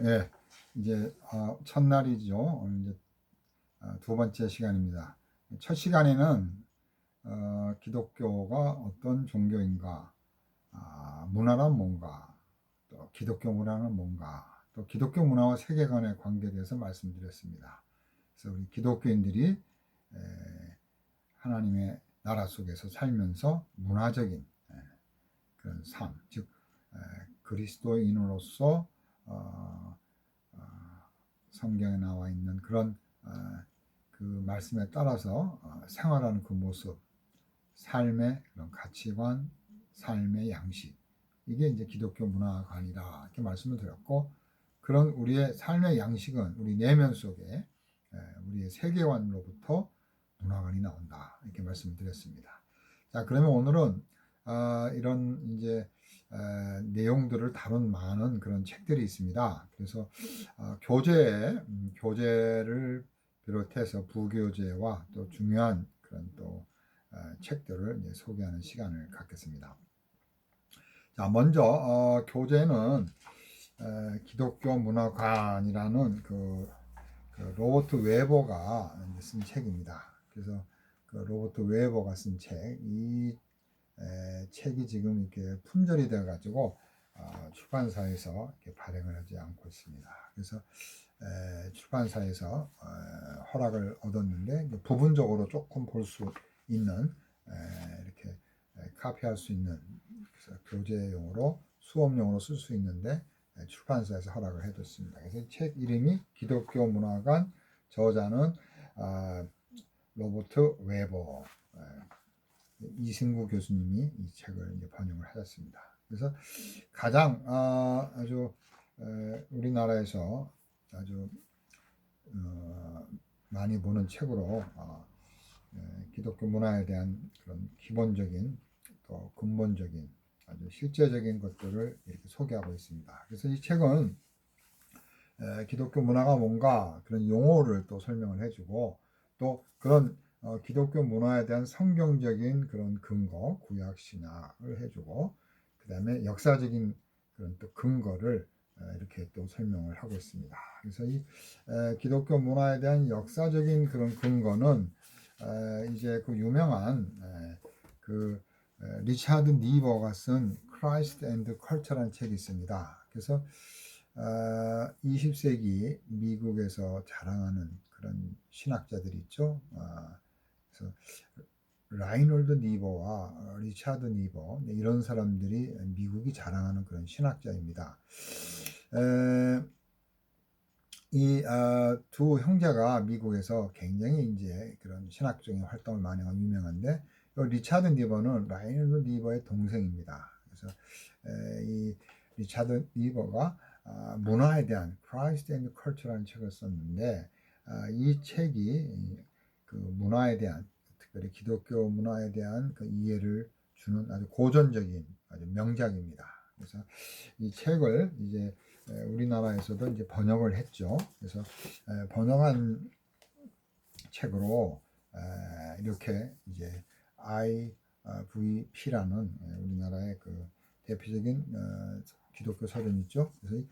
예, 이제 어, 첫날이죠. 오늘 이제 어, 두 번째 시간입니다. 첫 시간에는 어, 기독교가 어떤 종교인가, 아, 문화란 뭔가, 또 기독교 문화는 뭔가, 또 기독교 문화와 세계관의 관계에 대해서 말씀드렸습니다. 그래서 우리 기독교인들이 에, 하나님의 나라 속에서 살면서 문화적인 에, 그런 삶, 즉 에, 그리스도인으로서 어, 어, 성경에 나와 있는 그런 어, 그 말씀에 따라서 어, 생활하는 그 모습, 삶의 그런 가치관, 삶의 양식. 이게 이제 기독교 문화관이다. 이렇게 말씀을 드렸고 그런 우리의 삶의 양식은 우리 내면 속에 에, 우리의 세계관으로부터 문화관이 나온다. 이렇게 말씀을 드렸습니다. 자 그러면 오늘은 어, 이런 이제 에, 내용들을 다룬 많은 그런 책들이 있습니다. 그래서 어, 교재, 음, 교재를 비롯해서 부교재와 또 중요한 그런 또 어, 책들을 이제 소개하는 시간을 갖겠습니다. 자, 먼저 어, 교재는 에, 기독교 문화관이라는 그, 그 로버트 웨버가 쓴 책입니다. 그래서 그 로버트 웨버가 쓴 책, 이 에, 책이 지금 이렇게 품절이 돼가지고 어, 출판사에서 이렇게 발행을 하지 않고 있습니다. 그래서 에, 출판사에서 어, 허락을 얻었는데 부분적으로 조금 볼 수 있는 에, 이렇게 에, 카피할 수 있는 교재용으로 수업용으로 쓸 수 있는데 에, 출판사에서 허락을 해줬습니다. 그래서 이책 이름이 기독교 문화관 저자는 아, 로버트 웨버 에, 이승구 교수님이 이 책을 이제 번역을 하셨습니다. 그래서 가장 아, 아주 에, 우리나라에서 아주 어, 많이 보는 책으로 어, 에, 기독교 문화에 대한 그런 기본적인 또 근본적인 아주 실제적인 것들을 이렇게 소개하고 있습니다. 그래서 이 책은 에, 기독교 문화가 뭔가 그런 용어를 또 설명을 해주고 또 그런 어, 기독교 문화에 대한 성경적인 그런 근거, 구약 신학을 해주고 그 다음에 역사적인 그런 또 근거를 에, 이렇게 또 설명을 하고 있습니다. 그래서 이 에, 기독교 문화에 대한 역사적인 그런 근거는 에, 이제 그 유명한 에, 그 에, 리차드 니버가 쓴 Christ and Culture라는 책이 있습니다. 그래서 어, 20세기 미국에서 자랑하는 그런 신학자들이 있죠. 어, 그래서 라이놀드 니버와 어, 리차드 니버 네, 이런 사람들이 미국이 자랑하는 그런 신학자입니다. 에, 이두 형제가 미국에서 굉장히 이제 그런 신학적인 활동을 많이 하고 유명한데 이 리차드 니버는 라이놀드 니버의 동생입니다. 그래서 에, 이 리차드 니버가 아, 문화에 대한 Christ and Culture라는 책을 썼는데 아, 이 책이 그 문화에 대한 특별히 기독교 문화에 대한 그 이해를 주는 아주 고전적인 아주 명작입니다. 그래서 이 책을 이제 에, 우리나라에서도 이제 번역을 했죠. 그래서 에, 번역한 책으로 에, 이렇게 이제 IVP라는 우리나라의 그 대표적인 어, 기독교 서론 있죠. 그래서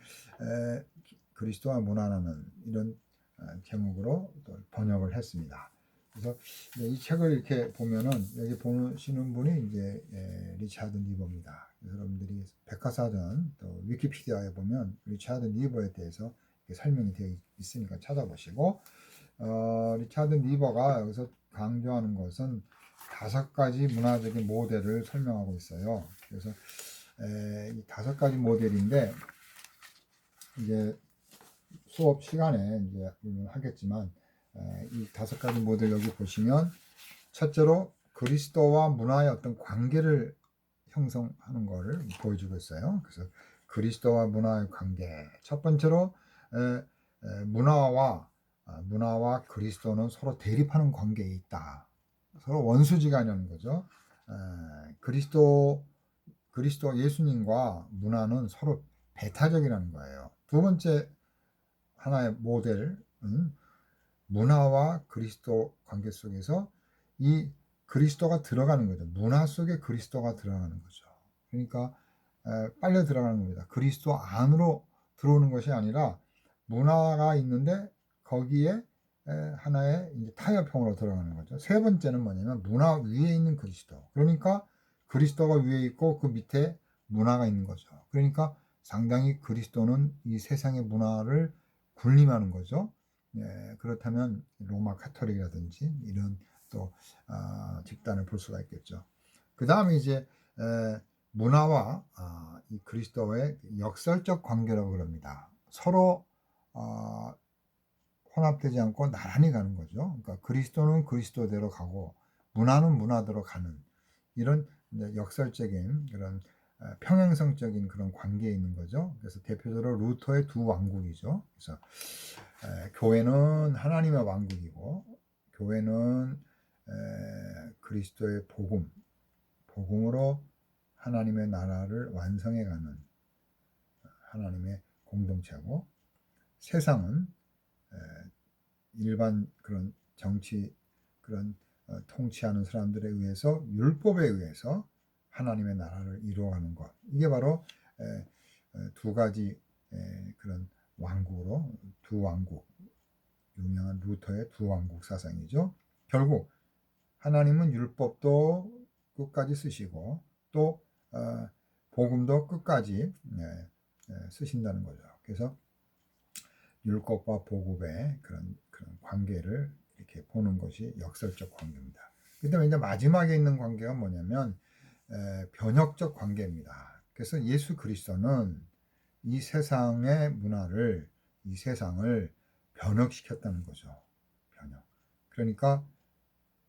그리스도와 문화라는 이런 어, 제목으로 또 번역을 했습니다. 그래서 이 책을 이렇게 보면은 여기 보시는 분이 이제 에, 리차드 니버입니다. 여러분들이 백과사전 또 위키피디아에 보면 리차드 니버에 대해서 설명이 되어 있- 있으니까 찾아보시고 어, 리차드 니버가 여기서 강조하는 것은 다섯 가지 문화적인 모델을 설명하고 있어요. 그래서 에, 이 다섯 가지 모델인데 이제 수업 시간에 이제 하겠지만 에, 이 다섯 가지 모델 여기 보시면 첫째로 그리스도와 문화의 어떤 관계를 형성하는 것을 보여주고 있어요. 그래서 그리스도와 문화의 관계. 첫 번째로 문화와 아, 문화와 그리스도는 서로 대립하는 관계에 있다. 서로 원수지간이라는 거죠. 에, 그리스도 그리스도 예수님과 문화는 서로 배타적이라는 거예요. 두 번째 하나의 모델은 문화와 그리스도 관계 속에서 이 그리스도가 들어가는 거죠. 문화 속에 그리스도가 들어가는 거죠. 그러니까 에, 빨려 들어가는 겁니다. 그리스도 안으로 들어오는 것이 아니라 문화가 있는데 거기에 에, 하나의 이제 타협형으로 들어가는 거죠. 세 번째는 뭐냐면 문화 위에 있는 그리스도. 그러니까 그리스도가 위에 있고 그 밑에 문화가 있는 거죠. 그러니까 상당히 그리스도는 이 세상의 문화를 군림하는 거죠. 예, 그렇다면 로마 카톨릭이라든지 이런 또 아, 집단을 볼 수가 있겠죠. 그 다음에 이제 에, 문화와 아, 이 그리스도의 역설적 관계라고 그럽니다. 서로 아, 혼합되지 않고 나란히 가는 거죠. 그러니까 그리스도는 그리스도대로 가고 문화는 문화대로 가는 이런 역설적인 그런 어, 평행성적인 그런 관계에 있는 거죠. 그래서 대표적으로 루터의 두 왕국이죠. 그래서 에, 교회는 하나님의 왕국이고 교회는 에, 그리스도의 복음, 복음으로 하나님의 나라를 완성해가는 하나님의 공동체고 세상은 에, 일반 그런 정치 그런 어, 통치하는 사람들에 의해서 율법에 의해서 하나님의 나라를 이루어가는 것. 이게 바로 에, 에, 두 가지 에, 그런 왕국으로 두 왕국 유명한 루터의 두 왕국 사상이죠. 결국 하나님은 율법도 끝까지 쓰시고 또 어, 복음도 끝까지 예, 예, 쓰신다는 거죠. 그래서 율법과 복음의 그런 그런 관계를 이렇게 보는 것이 역설적 관계입니다. 그다음에 이제 마지막에 있는 관계가 뭐냐면 에, 변혁적 관계입니다. 그래서 예수 그리스도는 이 세상의 문화를 이 세상을 변혁시켰다는 거죠. 변혁. 그러니까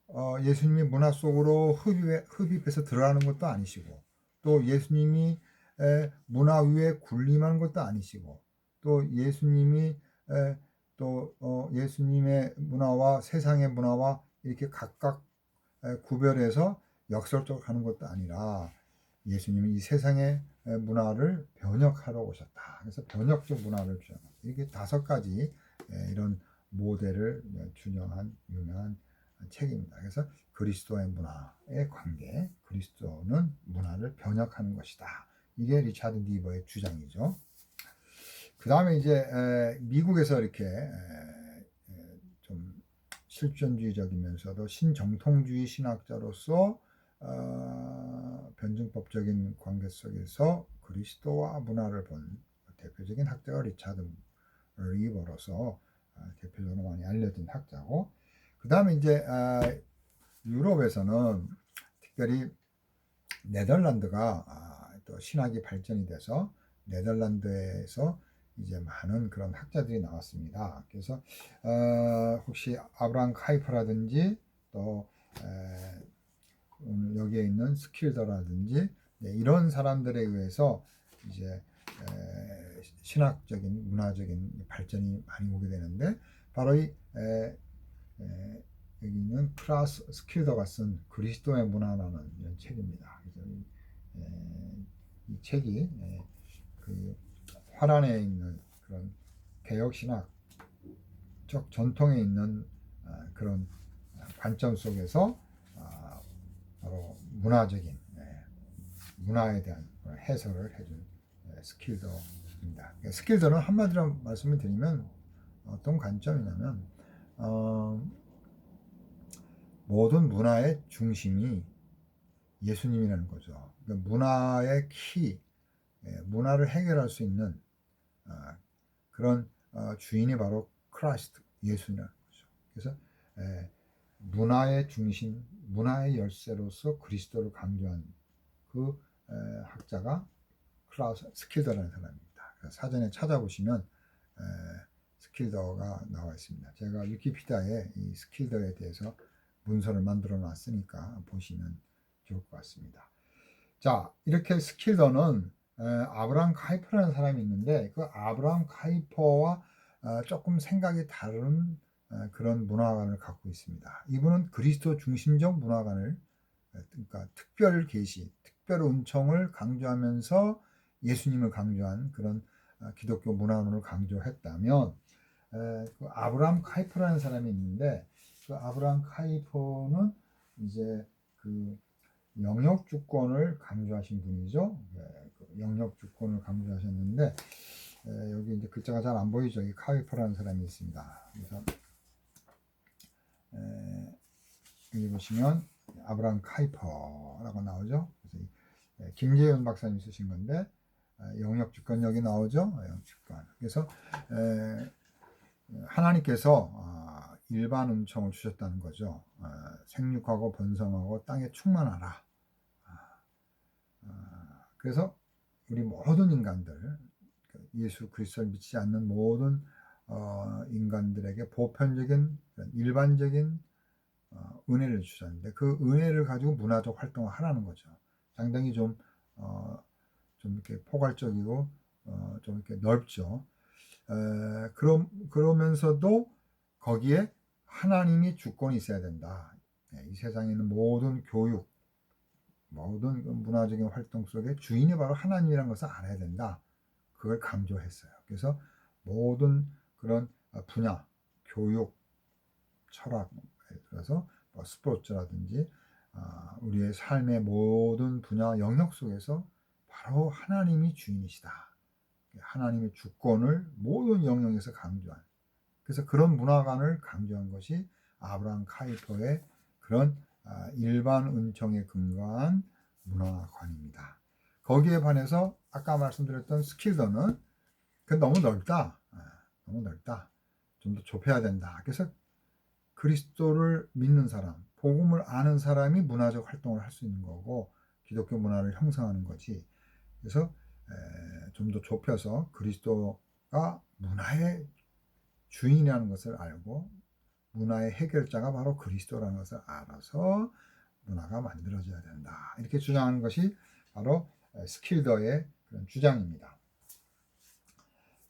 어, 예수님이 문화 속으로 흡입해, 흡입해서 들어가는 것도 아니시고 또 예수님이 에, 문화 위에 군림하는 것도 아니시고 또 예수님이 에, 또 어, 예수님의 문화와 세상의 문화와 이렇게 각각 에, 구별해서 역설적으로 하는 것도 아니라 예수님이 이 세상의 에, 문화를 변혁하러 오셨다. 그래서 변혁적 문화를 주장. 이렇게 다섯 가지 에, 이런 모델을 준영한 유명한 책입니다. 그래서 그리스도의 문화의 관계, 그리스도는 문화를 변혁하는 것이다. 이게 리차드 니버의 주장이죠. 그 다음에 이제 에, 미국에서 이렇게 좀 실존주의적이면서도 신정통주의 신학자로서 어, 변증법적인 관계 속에서 그리스도와 문화를 본 대표적인 학자가 리차드 리버로서 어, 대표적으로 많이 알려진 학자고 그 다음에 이제 아, 유럽에서는 특별히 네덜란드가 아, 또 신학이 발전이 돼서 네덜란드에서 이제 많은 그런 학자들이 나왔습니다. 그래서 어, 혹시 아브라함 카이퍼라든지 또 에, 오늘 여기에 있는 스킬더라든지 네, 이런 사람들에 의해서 이제 에, 신학적인 문화적인 발전이 많이 오게 되는데 바로 이 에, 에, 여기 있는 크라스 스킬더가 쓴 그리스도의 문화라는 이런 책입니다. 이, 에, 이 책이 에, 그 화란에 있는 그런 개혁신학적 전통에 있는 아, 그런 관점 속에서 아, 바로 문화적인 예, 문화에 대한 해설을 해준 예, 스킬더입니다. 스킬더는 한마디로 말씀을 드리면 어떤 관점이냐면 어, 모든 문화의 중심이 예수님이라는 거죠. 그러니까 문화의 키, 예, 문화를 해결할 수 있는 아, 그런 어, 주인이 바로 크라이스트 예수라는 거죠. 그래서 에, 문화의 중심, 문화의 열쇠로서 그리스도를 강조한 그 에, 학자가 클라우스 스킬더라는 사람입니다. 사전에 찾아보시면 에, 스킬더가 나와 있습니다. 제가 위키피디아에 이 스킬더에 대해서 문서를 만들어 놨으니까 보시면 좋을 것 같습니다. 자, 이렇게 스킬더는 아브라함 카이퍼라는 사람이 있는데 그 아브라함 카이퍼와 어, 조금 생각이 다른 어, 그런 문화관을 갖고 있습니다. 이분은 그리스도 중심적 문화관을 그러니까 특별 계시, 특별 은총을 강조하면서 예수님을 강조한 그런 어, 기독교 문화관을 강조했다면 그 아브라함 카이퍼라는 사람이 있는데 그 아브라함 카이퍼는 이제 그 영역 주권을 강조하신 분이죠. 네, 그 영역 주권을 강조하셨는데 여기 이제 글자가 잘 안 보이죠. 이 카이퍼라는 사람이 있습니다. 그래서 에, 여기 보시면 아브라함 카이퍼라고 나오죠. 에, 김재현 박사님 쓰신 건데 에, 영역 주권력이 나오죠. 영역 주권. 그래서 에, 하나님께서 아, 일반 음청을 주셨다는 거죠. 아, 생육하고 번성하고 땅에 충만하라. 아, 아, 그래서 우리 모든 인간들 그 예수 그리스도를 믿지 않는 모든 어, 인간들에게 보편적인 일반적인 어, 은혜를 주셨는데 그 은혜를 가지고 문화적 활동을 하라는 거죠. 상당히 좀, 어, 좀 이렇게 포괄적이고 어, 좀 이렇게 넓죠. 에, 그럼 그러면서도 거기에 하나님이 주권이 있어야 된다. 예, 이 세상에 있는 모든 교육, 모든 그 문화적인 활동 속에 주인이 바로 하나님이라는 것을 알아야 된다. 그걸 강조했어요. 그래서 모든 그런 분야, 교육, 철학, 들어서 뭐 스포츠라든지 아, 우리의 삶의 모든 분야 영역 속에서 바로 하나님이 주인이시다. 하나님의 주권을 모든 영역에서 강조한. 그래서 그런 문화관을 강조한 것이 아브라함 카이퍼의 그런 아, 일반 은총에 근거한 문화관입니다. 거기에 반해서 아까 말씀드렸던 스킬더는 그 너무 넓다. 아, 너무 넓다. 좀 더 좁혀야 된다. 그래서 그리스도를 믿는 사람, 복음을 아는 사람이 문화적 활동을 할 수 있는 거고 기독교 문화를 형성하는 거지. 그래서 좀 더 좁혀서 그리스도가 문화의 주인이라는 것을 알고 문화의 해결자가 바로 그리스도라는 것을 알아서 문화가 만들어져야 된다. 이렇게 주장하는 것이 바로 스킬더의 그런 주장입니다.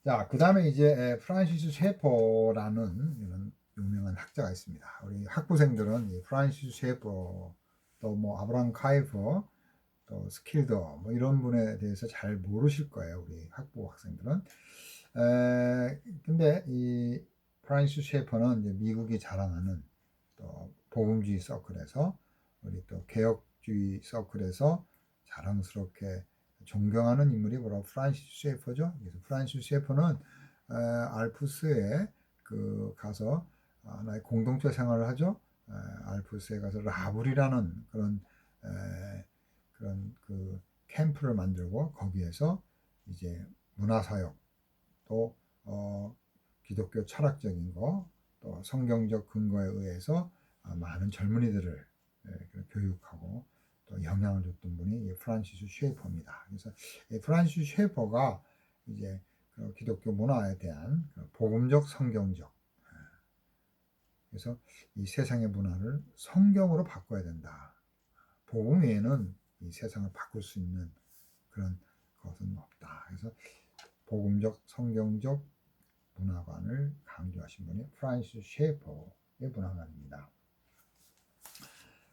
자, 그 다음에 이제 프란시스 셰퍼라는 이런 유명한 학자가 있습니다. 우리 학부생들은 이 프란시스 셰퍼, 또 뭐 아브람 카이퍼, 또 스킬더, 뭐 이런 분에 대해서 잘 모르실 거예요. 우리 학부 학생들은. 에, 근데 이 프란시스 셰퍼는 미국이 자랑하는 또 복음주의 서클에서 우리 또 개혁주의 서클에서 자랑스럽게 존경하는 인물이 바로 프란시스 셰퍼죠. 그래서 프란시스 셰퍼는 에, 알프스에 그 가서 하나의 공동체 생활을 하죠. 에, 알프스에 가서 라블이라는 그런 에, 그런 그 캠프를 만들고 거기에서 이제 문화사역 또 어, 기독교 철학적인 거 또 성경적 근거에 의해서 아, 많은 젊은이들을 예, 교육하고 또 영향을 줬던 분이 프란시스 쉐이퍼입니다. 그래서 프란시스 쉐이퍼가 이제 그 기독교 문화에 대한 그 복음적 성경적 예, 그래서 이 세상의 문화를 성경으로 바꿔야 된다. 복음 외에는 이 세상을 바꿀 수 있는 그런 것은 없다. 그래서 복음적 성경적 문화관을 강조하신 분이 프란시스 셰퍼의 문화관입니다.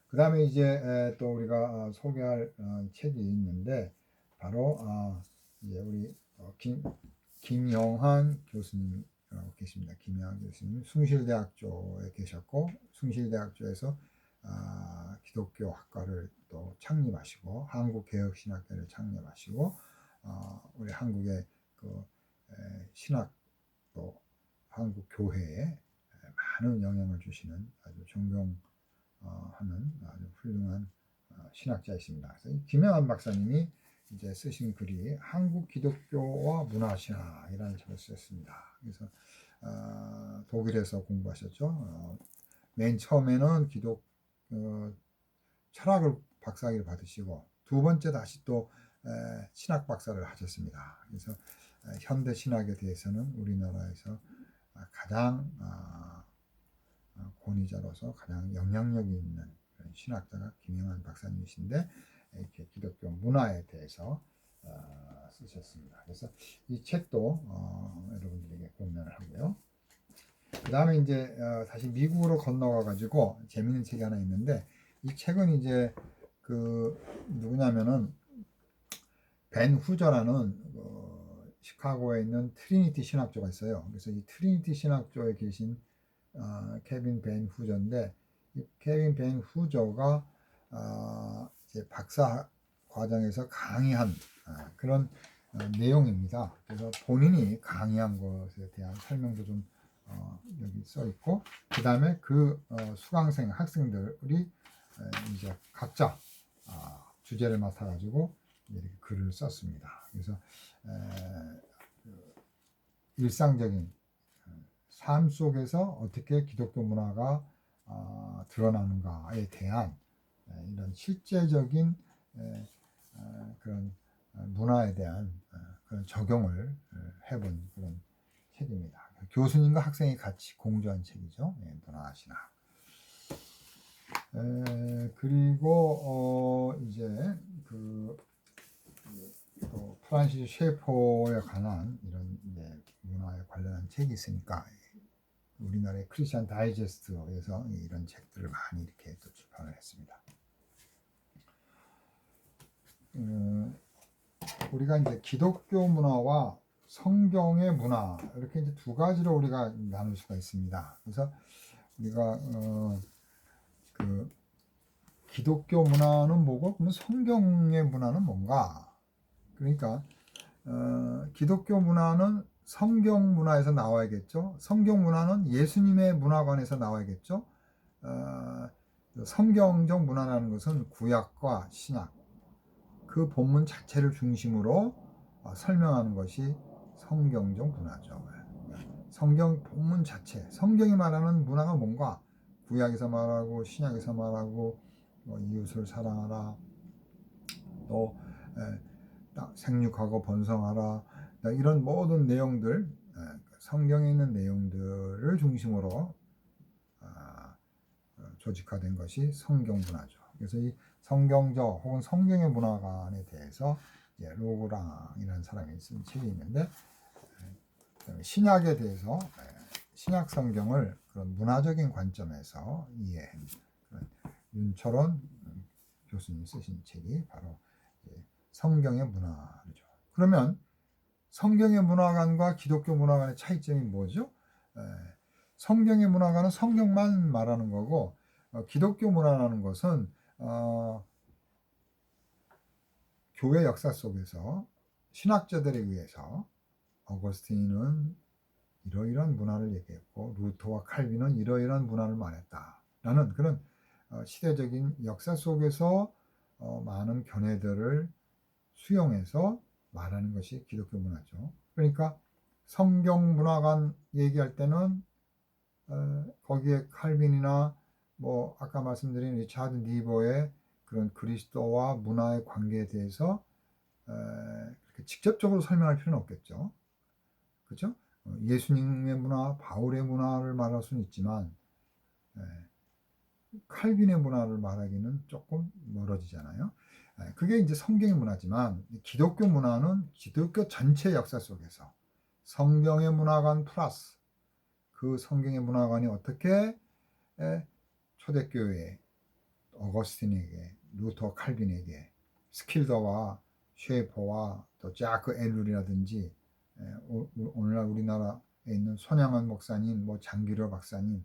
그 다음에 이제 또 우리가 어, 소개할 어, 책이 있는데 바로 아, 이제 우리 어, 김 김영환 교수님 이라고 계십니다. 김영환 교수님 숭실대학교에 계셨고 숭실대학교에서 아, 기독교 학과를 또 창립하시고 한국개혁신학회를 창립하시고 우리 한국의 그 신학 또 한국 교회에 많은 영향을 주시는 아주 존경하는 아주 훌륭한 어, 신학자이십니다. 김영환 박사님이 이제 쓰신 글이 한국 기독교와 문화신학이라는 책을 썼습니다. 그래서 어, 독일에서 공부하셨죠. 어, 맨 처음에는 기독 철학을 박사학위를 받으시고 두 번째 다시 또 신학 박사를 하셨습니다. 그래서 현대 신학에 대해서는 우리나라에서 가장 아, 아, 권위자로서 가장 영향력이 있는 신학자가 김영환 박사님이신데 이렇게 기독교 문화에 대해서 어, 쓰셨습니다. 그래서 이 책도 어, 여러분들에게 공연을 하고요. 그 다음에 이제 어, 다시 미국으로 건너가 가지고 재밌는 책이 하나 있는데 이 책은 이제 그 누구냐면은 벤 후저라는 어, 시카고에 있는 트리니티 신학조가 있어요. 그래서 이 트리니티 신학조에 계신 어, 케빈 벤 후저인데 이 케빈 벤 후저가 어, 박사 과정에서 강의한 아, 그런 어, 내용입니다. 그래서 본인이 강의한 것에 대한 설명도 좀 어, 여기 써 있고 그 다음에 그 어, 수강생 학생들이 에, 이제 각자 아, 주제를 맡아가지고 이렇게 글을 썼습니다. 그래서 에, 그 일상적인 어, 삶 속에서 어떻게 기독교 문화가 아, 드러나는가에 대한 에, 이런 실제적인 에, 어, 그런 어, 문화에 대한 어, 그런 적용을 어, 해본 그런 책입니다. 교수님과 학생이 같이 공조한 책이죠. 예, 문화 신학. 에, 그리고 어, 이제 그, 그, 또 프란시스 셰퍼에 관한 이런 문화에 관련한 책이 있으니까 우리나라의 크리스천 다이제스트에서 이런 책들을 많이 이렇게 또 출판을 했습니다. 음, 우리가 이제 기독교 문화와 성경의 문화 이렇게 이제 두 가지로 우리가 나눌 수가 있습니다. 그래서 우리가 어, 그 기독교 문화는 뭐고 그러면 성경의 문화는 뭔가? 그러니까 어, 기독교 문화는 성경 문화에서 나와야겠죠. 성경 문화는 예수님의 문화관에서 나와야겠죠. 어, 성경적 문화라는 것은 구약과 신약 그 본문 자체를 중심으로 어, 설명하는 것이 성경적 문화죠. 성경 본문 자체, 성경이 말하는 문화가 뭔가 구약에서 말하고 신약에서 말하고 뭐 이웃을 사랑하라, 또 에, 생육하고 번성하라 이런 모든 내용들 성경에 있는 내용들을 중심으로 아, 어, 조직화된 것이 성경 문화죠. 그래서 이 성경적 혹은 성경의 문화관에 대해서 로고랑이라는 사람이 쓴 책이 있는데 신약에 대해서 신약 성경을 그런 문화적인 관점에서 이해한 윤철원 교수님 쓰신 책이 바로 성경의 문화죠. 그러면 성경의 문화관과 기독교 문화관의 차이점이 뭐죠? 성경의 문화관은 성경만 말하는 거고 어, 기독교 문화라는 것은 어, 교회 역사 속에서 신학자들에 의해서 어거스틴은 이러이러한 문화를 얘기했고 루터와 칼빈은 이러이러한 문화를 말했다라는 그런 어, 시대적인 역사 속에서 어, 많은 견해들을 수용해서 말하는 것이 기독교 문화죠. 그러니까 성경 문화관 얘기할 때는 어, 거기에 칼빈이나 뭐 아까 말씀드린 리차드 니버의 그런 그리스도와 문화의 관계에 대해서 직접적으로 설명할 필요는 없겠죠. 그렇죠? 예수님의 문화, 바울의 문화를 말할 수는 있지만 칼빈의 문화를 말하기는 조금 멀어지잖아요. 그게 이제 성경의 문화지만 기독교 문화는 기독교 전체 역사 속에서 성경의 문화관 플러스 그 성경의 문화관이 어떻게 초대교회 어거스틴에게 루터 칼빈에게 스킬더와 쉐이퍼와 또 자크 엘룰이라든지 오늘날 우리나라에 있는 손양원 목사님, 뭐 장기려 박사님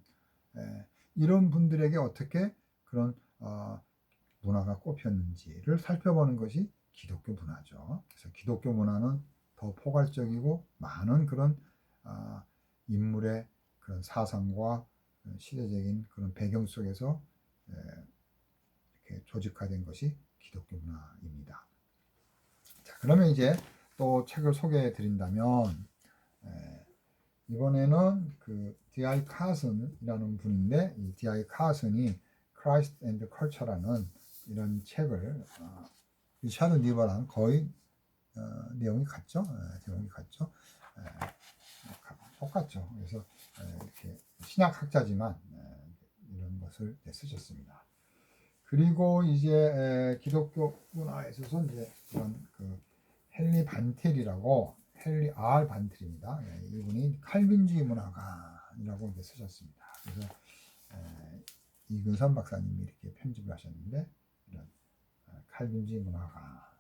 이런 분들에게 어떻게 그런 어, 문화가 꼽혔는지를 살펴보는 것이 기독교 문화죠. 그래서 기독교 문화는 더 포괄적이고 많은 그런 어, 인물의 그런 사상과 시대적인 그런 배경 속에서 이렇게 조직화된 것이 기독교 문화입니다. 자, 그러면 이제 또 책을 소개해 드린다면 이번에는 그 D.I. 카슨이라는 분인데 이 D.I. 카슨이 Christ and Culture라는 이런 책을 어, 리차드 니버랑 거의 어, 내용이 같죠? 에, 내용이 같죠? 에, 똑같죠. 그래서 에, 이렇게 신약학자지만 이런 것을 쓰셨습니다. 그리고 이제 기독교 문화에 있어서 이제 그런 그 헨리 반텔이라고 헨리 R 반텔입니다. 예, 이분이 칼빈주의 문화가이라고 이제 쓰셨습니다. 그래서 이근선 박사님이 이렇게 편집을 하셨는데 이런 어, 칼빈주의 문화가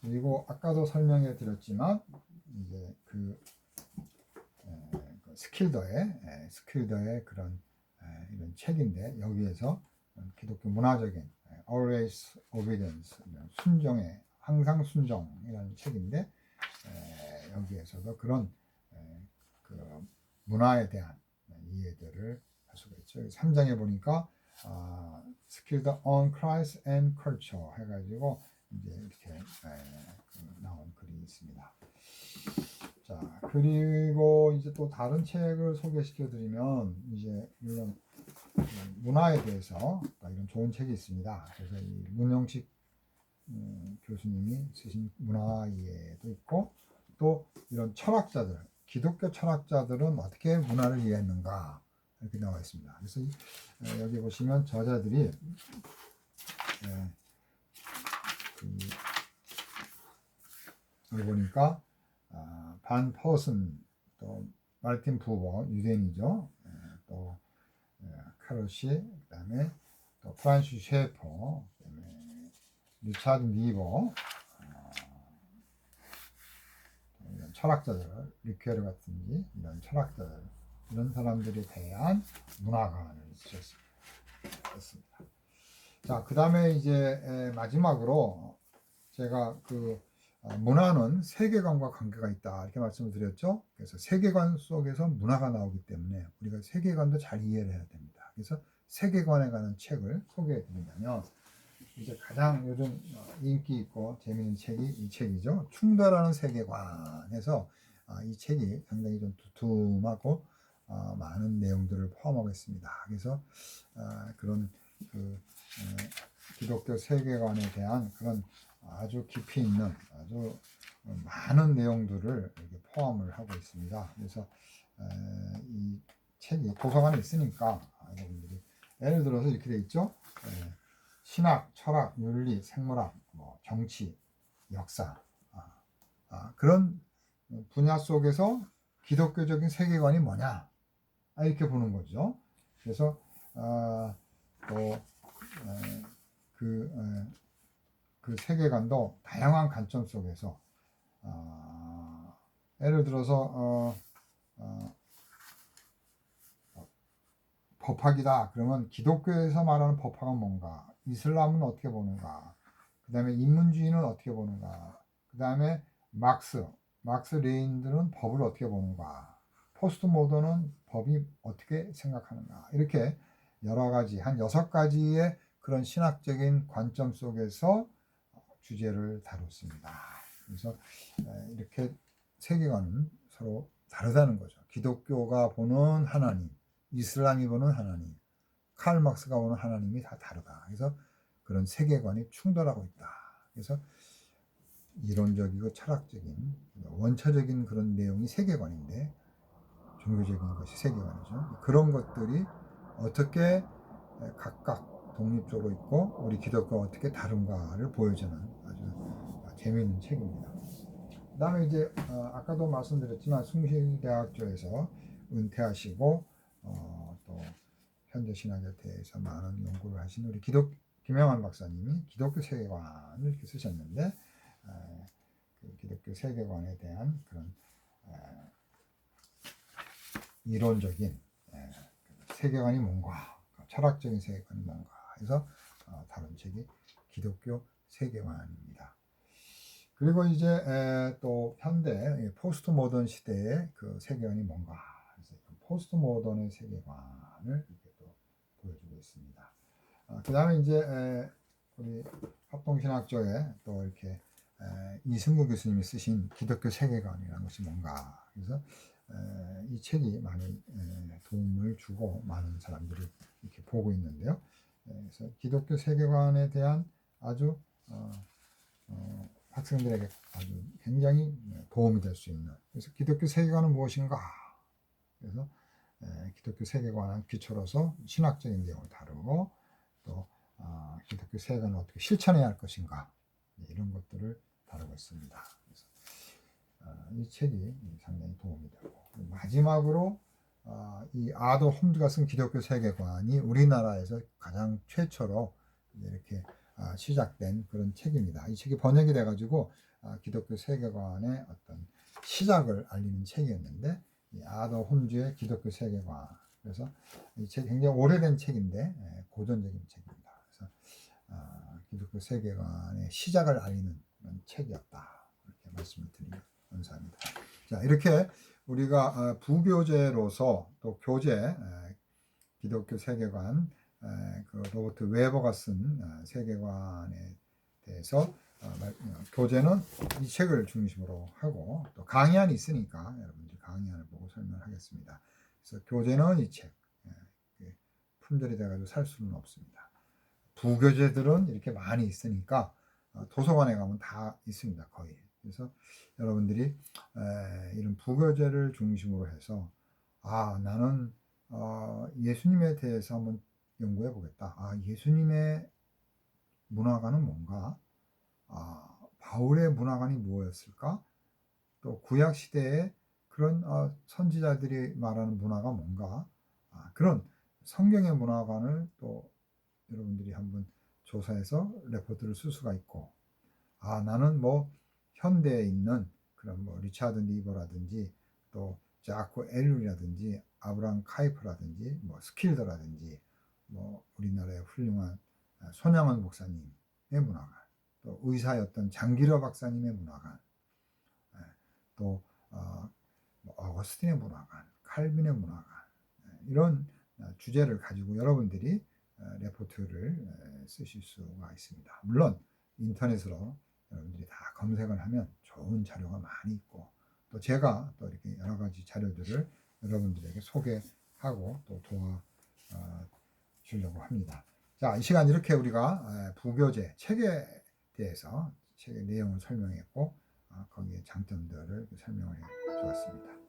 그리고 아까도 설명해 드렸지만 이제 그 스킬더의 스킬더의 그런 이런 책인데 여기에서 기독교 문화적인 always obedience 순종의 항상 순정이라는 책인데 에, 여기에서도 그런 에, 그 문화에 대한 이해들을 할 수가 있죠. 3장에 보니까 아, skilled on Christ and culture 해가지고 이제 이렇게 에, 그 나온 글이 있습니다. 자 그리고 이제 또 다른 책을 소개시켜 드리면 이제 이런 그 문화에 대해서 이런 좋은 책이 있습니다. 그래서 이 문영식 음, 교수님이 쓰신 문화이해도 있고 또 이런 철학자들 기독교 철학자들은 어떻게 문화를 이해했는가 이렇게 나와 있습니다. 그래서 이, 에, 여기 보시면 저자들이 에, 그, 여기 보니까 아, 반 퍼슨 또 말틴 부버 유대인이죠. 에, 또 에, 카로시 그 다음에 또 프란시 셰퍼 그다음에 리차드 니버 아, 이런 철학자들 리퀘르 같은지 이런 철학자들 이런 사람들에 대한 문화관을 쓰셨습니다. 자, 그 다음에 이제 에, 마지막으로 제가 그 어, 문화는 세계관과 관계가 있다 이렇게 말씀을 드렸죠. 그래서 세계관 속에서 문화가 나오기 때문에 우리가 세계관도 잘 이해를 해야 됩니다. 그래서 세계관에 관한 책을 소개해 드리자면 이제 가장 요즘 어, 인기 있고 재미있는 책이 이 책이죠. 충돌하는 세계관에서 아, 이 책이 상당히 좀 두툼하고 어, 많은 내용들을 포함하고 있습니다. 그래서 아, 그런 그 에, 기독교 세계관에 대한 그런 아주 깊이 있는 아주 많은 내용들을 이렇게 포함을 하고 있습니다. 그래서 에, 이 책이 도서관에 있으니까 여러분들이 예를 들어서 이렇게 돼 있죠. 에, 신학, 철학, 윤리, 생물학, 뭐 정치, 역사 아, 아, 그런 분야 속에서 기독교적인 세계관이 뭐냐 아, 이렇게 보는 거죠. 그래서 아, 또그 그 세계관도 다양한 관점 속에서 아, 예를 들어서 어, 어, 법학이다 그러면 기독교에서 말하는 법학은 뭔가 이슬람은 어떻게 보는가 그 다음에 인문주의는 어떻게 보는가 그 다음에 막스 막스 레인들은 법을 어떻게 보는가 포스트 모던은 법이 어떻게 생각하는가 이렇게 여러 가지 한 여섯 가지의 그런 신학적인 관점 속에서 주제를 다뤘습니다. 그래서 이렇게 세계관은 서로 다르다는 거죠. 기독교가 보는 하나님, 이슬람이 보는 하나님, 칼 막스가 보는 하나님이 다 다르다. 그래서 그런 세계관이 충돌하고 있다. 그래서 이론적이고 철학적인 원차적인 그런 내용이 세계관인데 종교적인 것이 세계관이죠. 그런 것들이 어떻게 각각 독립적으로 있고 우리 기독교가 어떻게 다른가를 보여주는 아주 재미있는 책입니다. 그 다음에 이제 어, 아까도 말씀드렸지만 숭실대학교에서 은퇴하시고 어, 또 현대 신학에 대해서 많은 연구를 하신 우리 기독 김영환 박사님이 기독교 세계관을 이렇게 쓰셨는데 에, 그 기독교 세계관에 대한 그런 에, 이론적인 에, 세계관이 뭔가 철학적인 세계관이 뭔가 해서 어, 다룬 책이 기독교 세계관입니다. 그리고 이제 에, 또 현대 포스트 모던 시대의 그 세계관이 뭔가 포스트 모던의 세계관을 이렇게 또 보여주고 있습니다. 어, 그 다음에 이제 에, 우리 합동신학조에 또 이렇게 에, 이승구 교수님이 쓰신 기독교 세계관이라는 것이 뭔가 그래서 에, 이 책이 많이 에, 도움을 주고 많은 사람들이 이렇게 보고 있는데요. 그래서 기독교 세계관에 대한 아주 어, 어, 학생들에게 아주 굉장히 도움이 될 수 있는. 그래서 기독교 세계관은 무엇인가? 그래서 에, 기독교 세계관은 기초로서 신학적인 내용을 다루고 또 어, 기독교 세계관을 어떻게 실천해야 할 것인가? 이런 것들을 다루고 있습니다. 그래서 어, 이 책이 상당히 도움이 되고 마지막으로 어, 이 아도 홈즈가 쓴 기독교 세계관이 우리나라에서 가장 최초로 이렇게 아, 시작된 그런 책입니다. 이 책이 번역이 돼가지고 아, 기독교 세계관의 어떤 시작을 알리는 책이었는데 이 아도 홈즈의 기독교 세계관 그래서 이책 굉장히 오래된 책인데 예, 고전적인 책입니다. 그래서 아, 기독교 세계관의 시작을 알리는 그런 책이었다. 이렇게 말씀을 드립니다. 감사합니다. 자, 이렇게 우리가 어, 부교재로서 또 교재 에, 기독교 세계관 에, 그 로버트 웨버가 쓴 어, 세계관에 대해서 어, 말- 어, 교재는 이 책을 중심으로 하고 또 강의안이 있으니까 여러분들이 강의안을 보고 설명하겠습니다. 그래서 교재는 이 책, 품절이 돼가지고 살 수는 없습니다. 부교재들은 이렇게 많이 있으니까 어, 도서관에 가면 다 있습니다, 거의. 그래서 여러분들이 에, 이런 부교재를 중심으로 해서 아 나는 어, 예수님에 대해서 한번 연구해 보겠다. 아 예수님의 문화관은 뭔가? 아 바울의 문화관이 무엇이었을까? 또 구약 시대에 그런 어, 선지자들이 말하는 문화가 뭔가? 아, 그런 성경의 문화관을 또 여러분들이 한번 조사해서 레포트를 쓸 수가 있고 아 나는 뭐 현대에 있는 그런 뭐 리차드 니버라든지 또 자코 엘룰이라든지 아브라함 카이프라든지 뭐 스킬더라든지 뭐 우리나라의 훌륭한 아, 손양원 목사님의 문화관 또 의사였던 장기러 박사님의 문화관 예, 또 어, 뭐 어거스틴의 문화관 칼빈의 문화관 예, 이런 어, 주제를 가지고 여러분들이 어, 레포트를 에, 쓰실 수가 있습니다. 물론 인터넷으로 여러분들이 다 검색을 하면 좋은 자료가 많이 있고 또 제가 또 이렇게 여러 가지 자료들을 여러분들에게 소개하고 또 도와 어, 주려고 합니다. 자, 이 시간 이렇게 우리가 에, 부교재 책에 대해서 책의 내용을 설명했고 어, 거기에 장점들을 설명을 해 주었습니다.